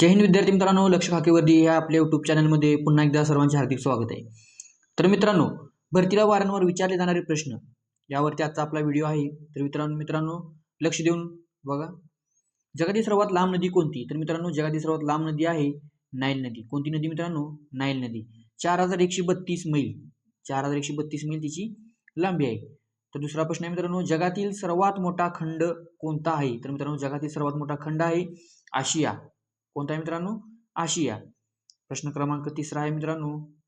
जय हिंद विद्यार्थी मित्रांनो लक्ष खाकेवरती या आपल्या यूट्यूब चॅनलमध्ये पुन्हा एकदा सर्वांचे हार्दिक स्वागत आहे. तर मित्रांनो भरतीला वारंवार विचारले जाणारे प्रश्न यावरती आजचा आपला व्हिडिओ आहे. तर मित्रांनो मित्रांनो लक्ष देऊन बघा. जगातील सर्वात लांब नदी कोणती? तर मित्रांनो जगातील सर्वात लांब नदी आहे नाईल नदी. कोणती नदी मित्रांनो? नाईल नदी. चार हजार एकशे बत्तीस मैल. चार हजार एकशे बत्तीस मैल तिची लांबी आहे. तर दुसरा प्रश्न आहे मित्रांनो जगातील सर्वात मोठा खंड कोणता आहे? तर मित्रांनो जगातील सर्वात मोठा खंड आहे आशिया. कोणता आहे मित्रांनो? आशिया. प्रश्न क्रमांक तिसरा आहे मित्रांनो.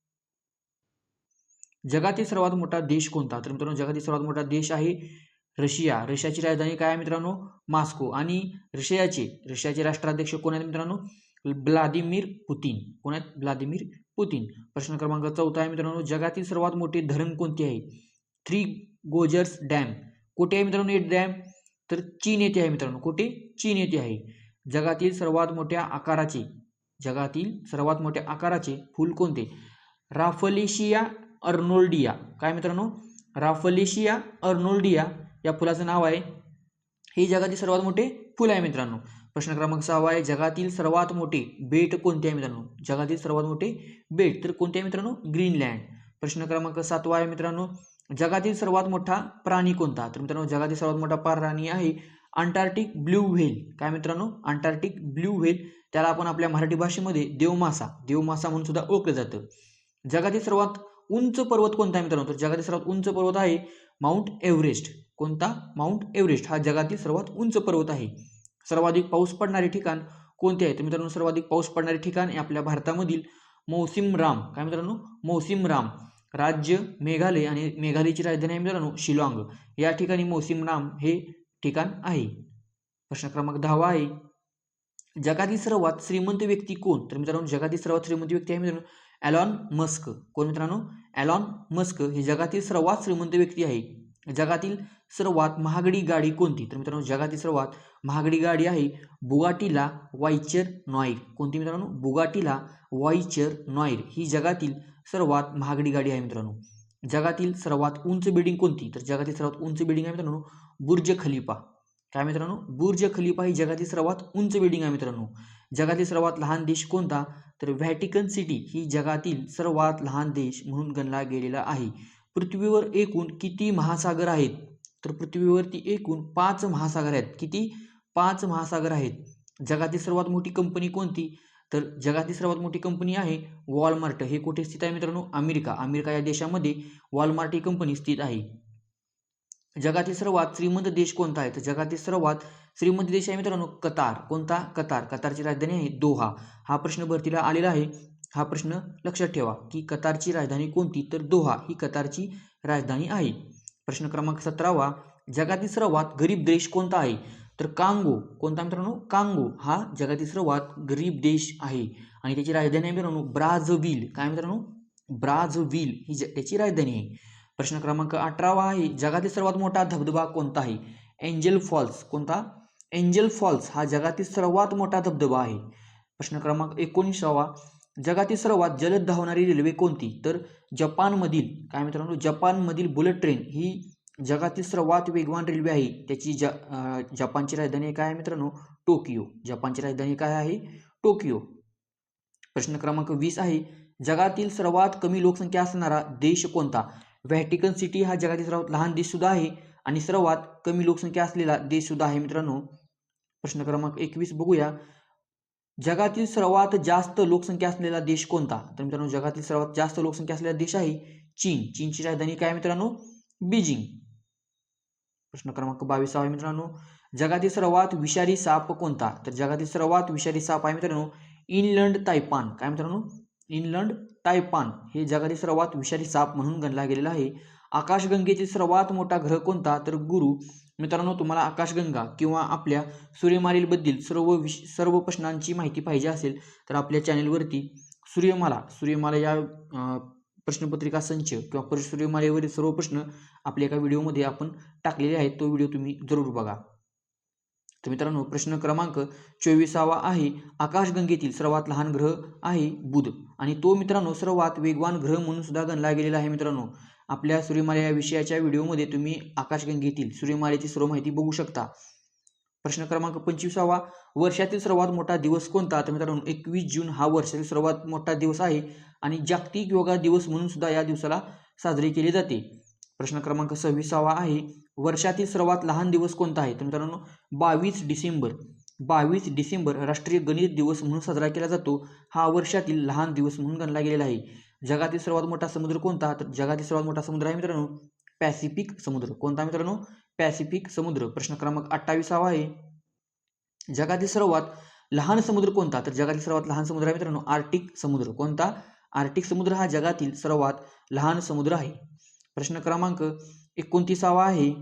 जगातील सर्वात मोठा देश कोणता? तर मित्रांनो जगातील सर्वात मोठा देश आहे रशिया. रशियाची राजधानी काय आहे मित्रांनो? मास्को. आणि रशियाचे रशियाचे राष्ट्राध्यक्ष कोण आहेत मित्रांनो? Vladimir Putin. कोण आहेत? Vladimir Putin. प्रश्न क्रमांक चौथा आहे मित्रांनो. जगातील सर्वात मोठे धरण कोणते आहे? Three Gorges Dam. कुठे आहे मित्रांनो हे डॅम? तर चीन येथे आहे मित्रांनो. कुठे? चीन येथे आहे. जगातील सर्वात मोठ्या आकाराचे जगातील सर्वात मोठ्या आकाराचे फूल कोणते? राफलेशिया अर्नोल्डिया. काय मित्रांनो? राफलेशिया अर्नोल्डिया या फुलाचं नाव आहे. हे जगातील सर्वात मोठे फुल आहे मित्रांनो. प्रश्न क्रमांक सहावा आहे. जगातील सर्वात मोठे बेट कोणते आहे मित्रांनो? जगातील सर्वात मोठे बेट तर कोणते आहे मित्रांनो? ग्रीनलँड. प्रश्न क्रमांक सातवा आहे मित्रांनो. जगातील सर्वात मोठा प्राणी कोणता? तर मित्रांनो जगातील सर्वात मोठा प्राणी आहे अंटार्क्टिक ब्ल्यू व्हेल काय मित्रांनो? अंटार्क्टिक ब्ल्यू व्हेल त्याला आपण आपल्या मराठी भाषेमध्ये देवमासा देवमासा म्हणून सुद्धा ओळखलं जातं. जगातील सर्वात उंच पर्वत कोणता आहे मित्रांनो? तर जगातील सर्वात उंच पर्वत आहे माउंट एव्हरेस्ट कोणता? माउंट एव्हरेस्ट हा जगातील सर्वात उंच पर्वत आहे. सर्वाधिक पाऊस पडणारे ठिकाण कोणते आहे? तर मित्रांनो सर्वाधिक पाऊस पडणारे ठिकाण आहे आपल्या भारतामधील मौसिम राम काय मित्रांनो? मौसिम राम राज्य मेघालय आणि मेघालयची राजधानी आहे मित्रांनो शिलाँग. या ठिकाणी मौसिम राम हे ठिकाण आहे. प्रश्न क्रमांक दहावा आहे. जगातील सर्वात श्रीमंत व्यक्ती कोण? तर मित्रांनो जगातील सर्वात श्रीमंत व्यक्ती आहे मित्रांनो ॲलॉन मस्क कोण मित्रांनो? ॲलॉन मस्क हे जगातील सर्वात श्रीमंत व्यक्ती आहे. जगातील सर्वात महागडी गाडी कोणती? तर मित्रांनो जगातील सर्वात महागडी गाडी आहे बुगाटीला वायचर नॉईर. कोणती मित्रांनो? बुगाटीला वायचर नॉईर. ही जगातील सर्वात महागडी गाडी आहे मित्रांनो. जगातील सर्वात उंच बिल्डिंग कोणती? तर जगातील सर्वात उंच बिल्डिंग आहे मित्रांनो बुर्ज खलिफा. काय मित्रांनो? बुर्ज खलिफा ही जगातील सर्वात उंच बिल्डिंग आहे मित्रांनो. जगातील सर्वात लहान देश कोणता? तर व्हॅटिकन सिटी ही जगातील सर्वात लहान देश म्हणून गणला गेलेला आहे. पृथ्वीवर एकूण किती महासागर आहेत? तर पृथ्वीवरती एकूण पाच महासागर आहेत. किती? पाच महासागर आहेत. जगातील सर्वात मोठी कंपनी कोणती? तर जगातील सर्वात मोठी कंपनी आहे वॉलमार्ट. हे कुठे स्थित आहे मित्रांनो? अमेरिका. अमेरिका या देशामध्ये वॉलमार्ट ही कंपनी स्थित आहे. जगातील सर्वात श्रीमंत देश कोणता आहे? तर जगातील सर्वात श्रीमंत देश आहे मित्रांनो कतार. कोणता? कतार. कतारची राजधानी आहे दोहा. हा प्रश्न भरतीला आलेला आहे. हा प्रश्न लक्षात ठेवा की कतारची राजधानी कोणती? तर दोहा ही कतारची राजधानी आहे. प्रश्न क्रमांक सतरावा. जगातील सर्वात गरीब देश कोणता आहे? तर कांगो कोणता मित्रांनो? कांगो हा जगातील सर्वात गरीब देश आहे. आणि त्याची राजधानी आहे मित्रांनो ब्राझविल काय मित्रांनो? ब्राझविल ही ज त्याची राजधानी आहे. प्रश्न क्रमांक अठरावा आहे जगातील सर्वात मोठा धबधबा कोणता आहे? Angel Falls. कोणता? एंजल फॉल्स हा जगातील सर्वात मोठा धबधबा आहे. प्रश्न क्रमांक एकोणीसावा जगातील सर्वात जलद धावणारी रेल्वे कोणती? तर जपानमधील काय मित्रांनो? जपानमधील बुलेट ट्रेन ही जगातील सर्वात वेगवान रेल्वे आहे त्याची ज जपानची राजधानी काय आहे मित्रांनो? टोकियो. जपानची राजधानी काय आहे? टोकियो. प्रश्न क्रमांक वीस आहे. जगातील सर्वात कमी लोकसंख्या असणारा देश कोणता? व्हॅटिकन सिटी हा जगातील सर्वात लहान देश सुद्धा आहे आणि सर्वात कमी लोकसंख्या असलेला देश सुद्धा आहे मित्रांनो. प्रश्न क्रमांक एकवीस बघूया. जगातील सर्वात जास्त लोकसंख्या असलेला देश कोणता? तर मित्रांनो जगातील सर्वात जास्त लोकसंख्या असलेला देश आहे चीन. चीनची राजधानी काय मित्रांनो? बीजिंग. प्रश्न क्रमांक बावीस आहे मित्रांनो. जगातील सर्वात विषारी साप कोणता? तर जगातील सर्वात विषारी साप आहे मित्रांनो इनलंड तायपान काय मित्रांनो? इनलंड तायपान हे जगातील सर्वात विषारी साप म्हणून गणला गेलेला आहे. आकाशगंगेतील सर्वात मोठा ग्रह कोणता? तर गुरु मित्रांनो तुम्हाला आकाशगंगा किंवा आपल्या सूर्यमालेबद्दल सर्व विश सर्व प्रश्नांची माहिती पाहिजे असेल तर आपल्या चॅनेलवरती सूर्यमाला सूर्यमाला या प्रश्नपत्रिका संच किंवा पर सर्व प्रश्न आपल्या एका व्हिडिओमध्ये आपण टाकलेले आहेत. तो व्हिडिओ तुम्ही जरूर बघा. तर मित्रांनो प्रश्न क्रमांक चोवीसावा आहे. आकाशगंगेतील सर्वात लहान ग्रह आहे बुध. आणि तो मित्रांनो सर्वात वेगवान ग्रह म्हणून सुद्धा गणला गेलेला आहे मित्रांनो. आपल्या सूर्यमाला या विषयाच्या व्हिडिओमध्ये तुम्ही आकाशगंगेतील सूर्यमालेची सर्व माहिती बघू शकता. प्रश्न क्रमांक पंचवीसावा. वर्षातील सर्वात मोठा दिवस कोणता? तर मित्रांनो एकवीस जून हा वर्षातील सर्वात मोठा दिवस आहे. आणि जागतिक योगा दिवस म्हणून सुद्धा या दिवसाला साजरी केली जाते. प्रश्न क्रमांक सव्वीसावा आहे वर्षातील सर्वात लहान दिवस कोणता आहे? तर मित्रांनो बावीस डिसेंबर. बावीस डिसेंबर राष्ट्रीय गणित दिवस म्हणून साजरा केला जातो. हा वर्षातील लहान दिवस म्हणून गणला गेलेला आहे. जगातील सर्वात मोठा समुद्र कोणता? तर जगातील सर्वात मोठा समुद्र आहे मित्रांनो पॅसिफिक समुद्र. कोणता मित्रांनो? पॅसिफिक समुद्र. प्रश्न क्रमांक अठ्ठावीसावा आहे. जगातील सर्वात लहान समुद्र कोणता? तर जगातील सर्वात लहान समुद्र आहे मित्रांनो आर्टिक समुद्र. कोणता? आर्टिक समुद्र हा जगातील सर्वात लहान समुद्र आहे. प्रश्न क्रमांक एकोणतीसावा आहे.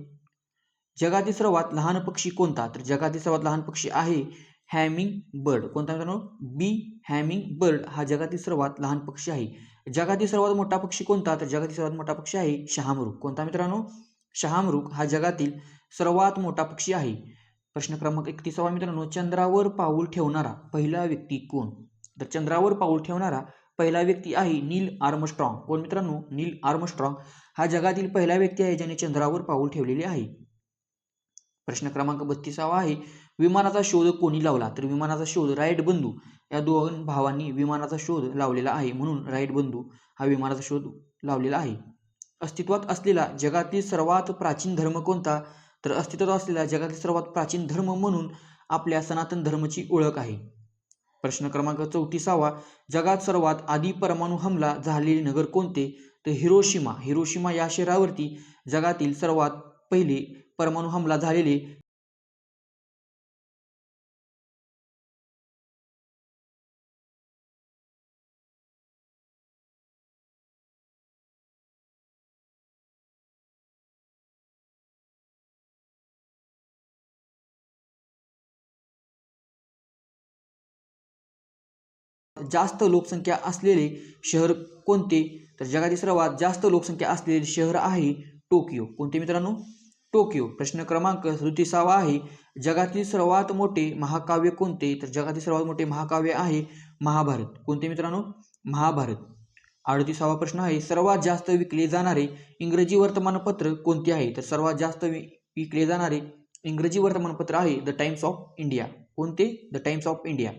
जगातील सर्वात लहान पक्षी कोणता? तर जगातील सर्वात लहान पक्षी आहे हॅमिंग बर्ड. कोणता मित्रांनो? बी हॅमिंग बर्ड हा जगातील सर्वात लहान पक्षी आहे. जगातील सर्वात मोठा पक्षी कोणता? तर जगातील सर्वात मोठा पक्षी आहे शहामृग कोणता मित्रांनो? शहामृग हा जगातील सर्वात मोठा पक्षी आहे. प्रश्न क्रमांक एकतीसावा मित्रांनो चंद्रावर पाऊल ठेवणारा पहिला व्यक्ती कोण? तर चंद्रावर पाऊल ठेवणारा पहिला व्यक्ती आहे नील आर्मस्ट्रॉंग. कोण मित्रांनो? Neil Armstrong. हा जगातील पहिला व्यक्ती आहे ज्याने चंद्रावर पाऊल ठेवलेले आहे. प्रश्न क्रमांक बत्तीसावा आहे. विमानाचा शोध कोणी लावला? तर विमानाचा शोध राईट बंधू. या दोन भावांनी विमानाचा शोध लावलेला आहे. म्हणून राईट बंधू हा विमानाचा शोध लावलेला आहे. अस्तित्वात असलेला जगातील सर्वात प्राचीन धर्म कोणता? तर अस्तित्वात असलेला जगातील सर्वात प्राचीन धर्म म्हणून आपल्या सनातन धर्माची ओळख आहे. प्रश्न क्रमांक चौतीसावा. जगात सर्वात आधी परमाणु हमला झालेले नगर कोणते? तर हिरोशिमा. हिरोशिमा या शहरावरती जगातील सर्वात पहिले परमाणू हमला झालेले जास्त लोकसंख्या असलेले शहर कोणते? तर जगातील सर्वात जास्त लोकसंख्या असलेले शहर आहे टोकियो. कोणते मित्रांनो? टोकियो. प्रश्न क्रमांक सदतीसावा आहे. जगातील सर्वात मोठे महाकाव्य कोणते? तर जगातील सर्वात मोठे महाकाव्य आहे महाभारत. कोणते मित्रांनो? महाभारत. अडतीसावा प्रश्न आहे. सर्वात जास्त विकले जाणारे इंग्रजी वर्तमानपत्र कोणते आहे? तर सर्वात जास्त वि विकले जाणारे इंग्रजी वर्तमानपत्र आहे द टाइम्स ऑफ इंडिया कोणते? द टाइम्स ऑफ इंडिया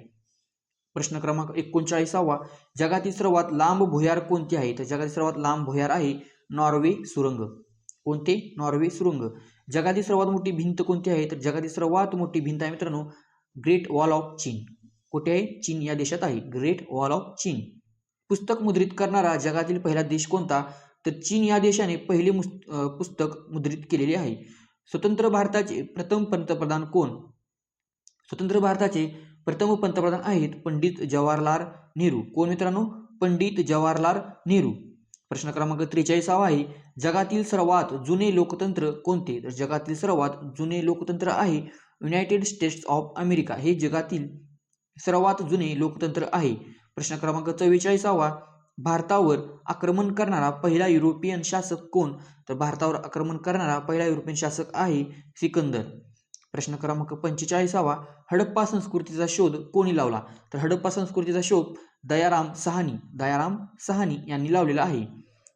प्रश्न क्रमांक एकोणचाळीसावा जगातील सर्वात लांब भुयार कोणते आहे? तर जगातील सर्वात लांब भुयार आहे नॉर्वे सुरंग. कोणते? नॉर्वे सुरंग. जगातील सर्वात मोठी भिंत कोणती आहे? तर जगातील सर्वात मोठी भिंत आहे मित्रांनो ग्रेट वॉल ऑफ चीन. कुठे आहे? चीन या देशात आहे. ग्रेट वॉल ऑफ चीन. पुस्तक मुद्रित करणारा जगातील पहिला देश कोणता? तर चीन या देशाने पहिले मुस् पुस्तक मुद्रित केलेले आहे. स्वतंत्र भारताचे प्रथम पंतप्रधान कोण? स्वतंत्र भारताचे प्रथम पंतप्रधान आहेत पंडित जवाहरलाल नेहरू. कोण मित्रांनो? पंडित जवाहरलाल नेहरू. प्रश्न क्रमांक त्रेचाळीसावा आहे जगातील सर्वात जुने लोकतंत्र कोणते? तर जगातील सर्वात जुने लोकतंत्र आहे युनायटेड स्टेट्स ऑफ अमेरिका हे जगातील सर्वात जुने लोकतंत्र आहे. प्रश्न क्रमांक चव्वेचाळीसावा भारतावर आक्रमण करणारा पहिला युरोपियन शासक कोण? तर भारतावर आक्रमण करणारा पहिला युरोपियन शासक आहे सिकंदर. प्रश्न क्रमांक पंचेचाळीसावा हडप्पा संस्कृतीचा शोध कोणी लावला? तर हडप्पा संस्कृतीचा शोध दयाराम सहानी दयाराम सहानी यांनी लावलेला आहे.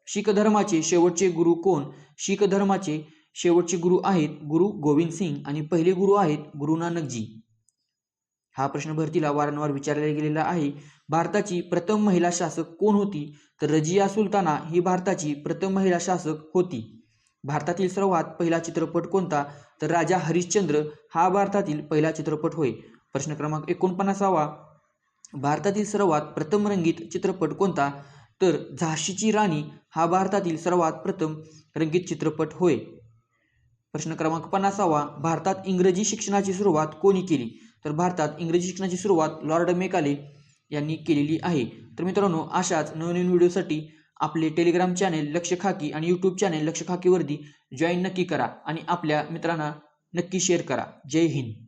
शीख धर्माचे शेवटचे गुरु कोण? शीख धर्माचे शेवटचे गुरु आहेत गुरु गोविंद सिंग आणि पहिले गुरु आहेत गुरु नानकजी. हा प्रश्न भरतीला वारंवार विचारला गेलेला आहे. भारताची प्रथम महिला शासक कोण होती? तर रजिया सुलताना ही भारताची प्रथम महिला शासक होती. भारतातील सर्वात पहिला चित्रपट कोणता? तर राजा हरिश्चंद्र हा भारतातील पहिला चित्रपट होय. प्रश्न क्रमांक एकोणपन्नासावा. भारतातील सर्वात प्रथम रंगीत चित्रपट कोणता? तर झाशीची राणी हा भारतातील सर्वात प्रथम रंगीत चित्रपट होय. प्रश्न क्रमांक पन्नासावा. भारतात इंग्रजी शिक्षणाची सुरुवात कोणी केली? तर भारतात इंग्रजी शिक्षणाची सुरुवात लॉर्ड मेकाले यांनी केलेली आहे. तर मित्रांनो अशाच नवनवीन व्हिडिओसाठी आपले टेलिग्राम चॅनेल लक्ष खाकी आणि यूट्यूब चॅनेल लक्ष खाकीवरती जॉईन नक्की करा आणि आपल्या मित्रांना नक्की शेअर करा. जय हिंद.